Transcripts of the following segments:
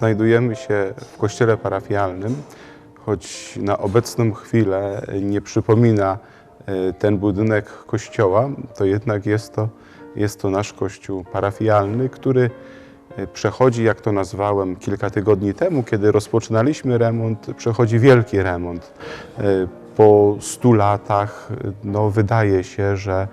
Znajdujemy się w kościele parafialnym, choć na obecną chwilę nie przypomina e, ten budynek kościoła, to jednak jest to, jest to nasz kościół parafialny, który e, przechodzi, jak to nazwałem kilka tygodni temu, kiedy rozpoczynaliśmy remont, przechodzi wielki remont. E, Po 100 latach no, wydaje się, że,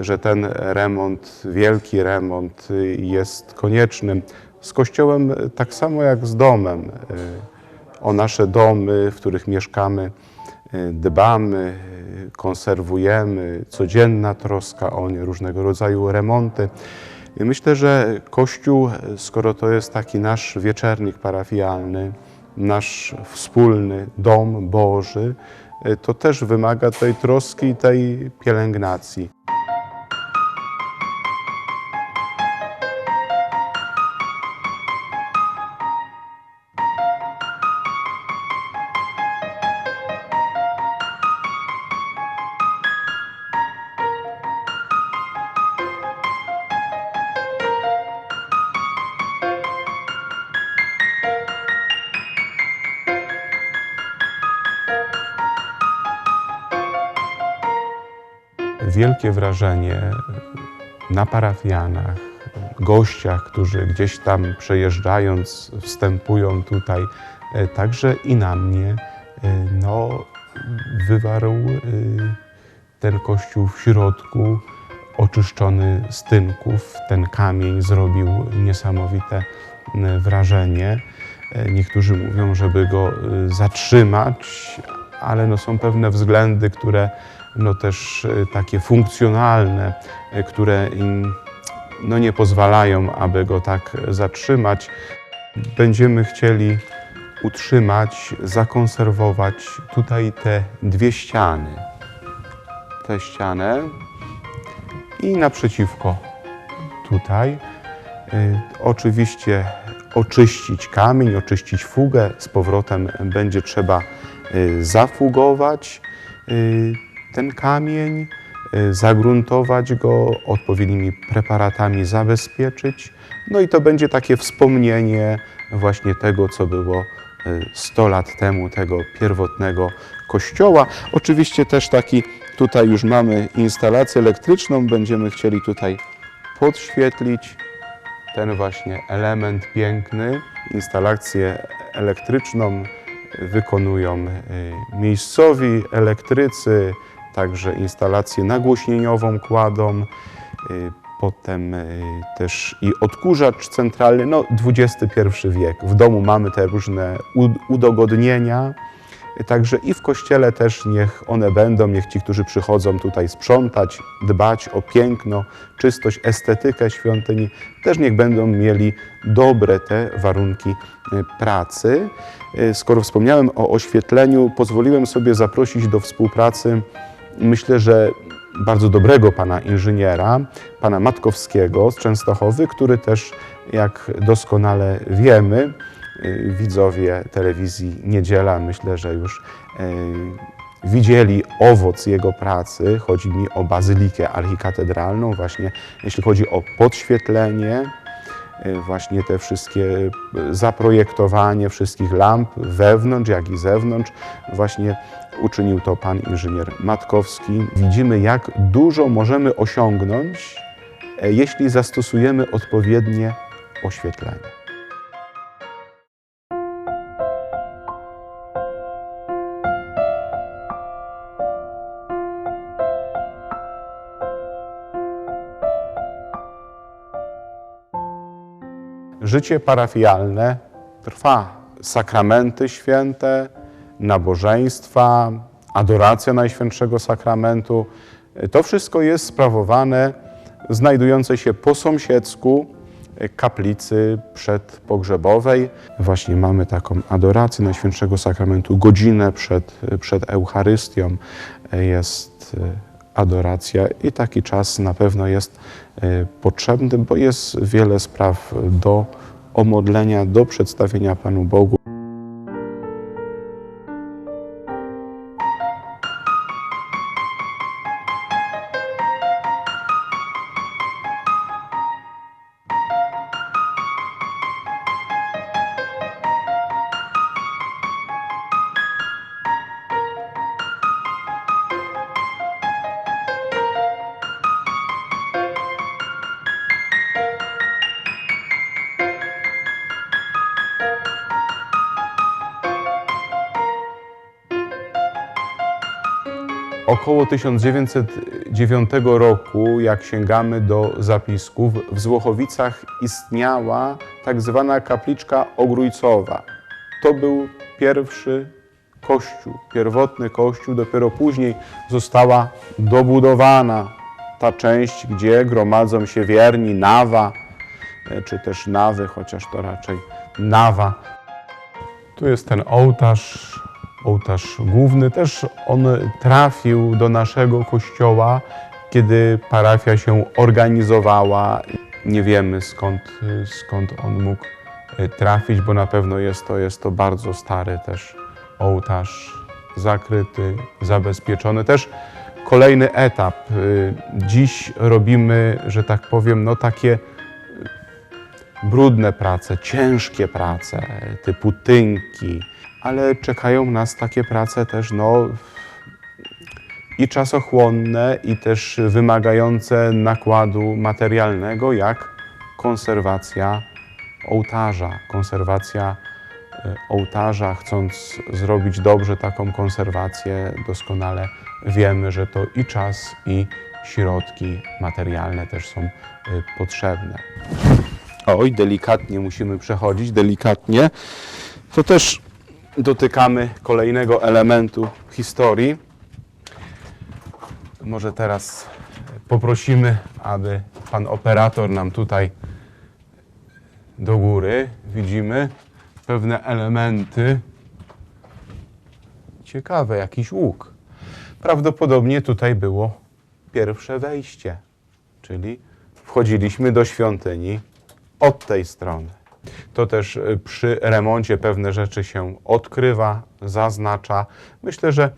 że ten remont, wielki remont jest konieczny. Z kościołem e, tak samo jak z domem. E, O nasze domy, w których mieszkamy, e, dbamy, konserwujemy, codzienna troska o nie, różnego rodzaju remonty. I myślę, że Kościół, skoro to jest taki nasz wieczernik parafialny, nasz wspólny dom Boży, to też wymaga tej troski i tej pielęgnacji. Wielkie wrażenie na parafianach, gościach, którzy gdzieś tam przejeżdżając, wstępują tutaj, e, także i na mnie, e, no, wywarł e, ten kościół w środku, oczyszczony z tynków. Ten kamień zrobił niesamowite wrażenie. Niektórzy mówią, żeby go zatrzymać, ale no są pewne względy, które no też e, takie funkcjonalne, e, które no nie pozwalają, aby go tak zatrzymać. Będziemy chcieli utrzymać, zakonserwować tutaj te dwie ściany. Tę ścianę i naprzeciwko tutaj. Y, Oczywiście oczyścić kamień, oczyścić fugę. Z powrotem będzie trzeba zafugować ten kamień, y, zagruntować go, odpowiednimi preparatami zabezpieczyć. No i to będzie takie wspomnienie właśnie tego, co było y, 100 lat temu, tego pierwotnego kościoła. Oczywiście też taki, tutaj już mamy instalację elektryczną, będziemy chcieli tutaj podświetlić ten właśnie element piękny. Instalację elektryczną wykonują y, miejscowi elektrycy, także instalację nagłośnieniową kładą, y, potem y, też i odkurzacz centralny, no XXI wiek. W domu mamy te różne udogodnienia, Także i w kościele też niech one będą, niech ci, którzy przychodzą tutaj sprzątać, dbać o piękno, czystość, estetykę świątyni, też niech będą mieli dobre te warunki y, pracy. Skoro wspomniałem o oświetleniu, pozwoliłem sobie zaprosić do współpracy, myślę, że bardzo dobrego pana inżyniera, pana Matkowskiego z Częstochowy, który też, jak doskonale wiemy, y, widzowie telewizji Niedziela, myślę, że już y, widzieli owoc jego pracy. Chodzi mi o bazylikę archikatedralną, właśnie jeśli chodzi o podświetlenie, y, właśnie te wszystkie zaprojektowanie wszystkich lamp wewnątrz, jak i zewnątrz, właśnie uczynił to pan inżynier Matkowski. Widzimy, jak dużo możemy osiągnąć, e, jeśli zastosujemy odpowiednie oświetlenie. Życie parafialne trwa. Sakramenty święte, nabożeństwa, adoracja Najświętszego Sakramentu. To wszystko jest sprawowane w znajdującej się po sąsiedzku kaplicy przedpogrzebowej. Właśnie mamy taką adorację Najświętszego Sakramentu. Godzinę przed, przed Eucharystią jest adoracja i taki czas na pewno jest e, potrzebny, bo jest wiele spraw do omodlenia, do przedstawienia Panu Bogu. Około 1909 roku, jak sięgamy do zapisków, w Złochowicach istniała tak zwana kapliczka ogrójcowa. To był pierwszy kościół, pierwotny kościół, dopiero później została dobudowana ta część, gdzie gromadzą się wierni, nawa, e, czy też nawy, chociaż to raczej nawa. Tu jest ten ołtarz, ołtarz główny. Też on trafił do naszego kościoła, kiedy parafia się organizowała. Nie wiemy skąd, skąd on mógł e, trafić, bo na pewno jest to, jest to bardzo stary też ołtarz, zakryty, zabezpieczony. Też kolejny etap. Y, Dziś robimy, że tak powiem, no takie brudne prace, ciężkie prace, typu tynki, ale czekają nas takie prace też no, i czasochłonne, i też wymagające nakładu materialnego, jak konserwacja ołtarza. Konserwacja e, ołtarza, chcąc zrobić dobrze taką konserwację, doskonale wiemy, że to i czas, i środki materialne też są e, potrzebne. Oj, delikatnie musimy przechodzić, delikatnie. To też dotykamy kolejnego elementu historii. Może teraz poprosimy, aby pan operator nam tutaj do góry widzimy pewne elementy. Ciekawe, jakiś łuk. Prawdopodobnie tutaj było pierwsze wejście, czyli wchodziliśmy do świątyni od tej strony. To też y, przy remoncie pewne rzeczy się odkrywa, zaznacza. Myślę, że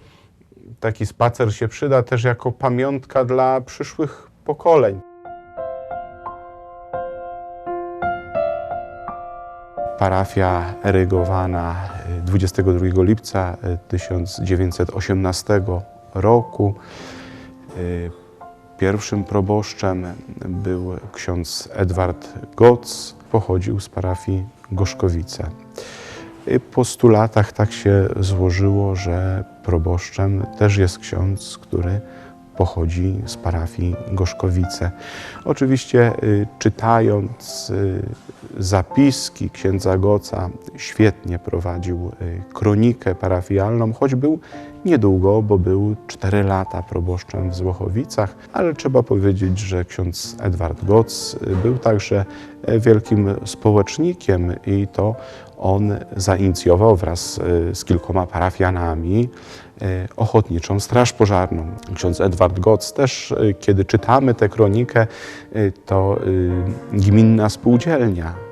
taki spacer się przyda też jako pamiątka dla przyszłych pokoleń. Parafia erygowana y, 22 lipca y, 1918 roku. Y, Pierwszym proboszczem był ksiądz Edward Goc, pochodził z parafii Gorzkowice. Po stu latach tak się złożyło, że proboszczem też jest ksiądz, który pochodzi z parafii Gorzkowice. Oczywiście y, czytając y, zapiski księdza Goca, świetnie prowadził y, kronikę parafialną, choć był niedługo, bo był 4 lata proboszczem w Złochowicach, ale trzeba powiedzieć, że ksiądz Edward Goc był także e, wielkim społecznikiem i to on zainicjował wraz y, z kilkoma parafianami e, ochotniczą straż pożarną. Ksiądz Edward Goc też, y, kiedy czytamy tę kronikę, to gminna spółdzielnia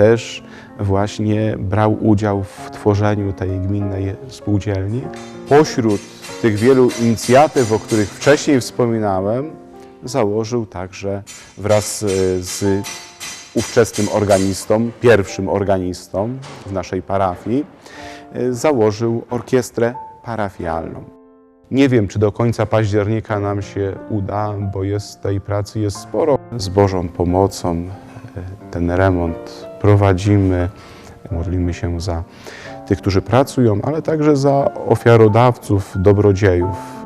też właśnie brał udział w tworzeniu tej gminnej spółdzielni. Pośród tych wielu inicjatyw, o których wcześniej wspominałem, założył także wraz y, z ówczesnym organistą, pierwszym organistą w naszej parafii, y, założył orkiestrę parafialną. Nie wiem, czy do końca października nam się uda, bo jest tej pracy jest sporo. Z Bożą pomocą y, ten remont prowadzimy. Modlimy się za tych, którzy pracują, ale także za ofiarodawców, dobrodziejów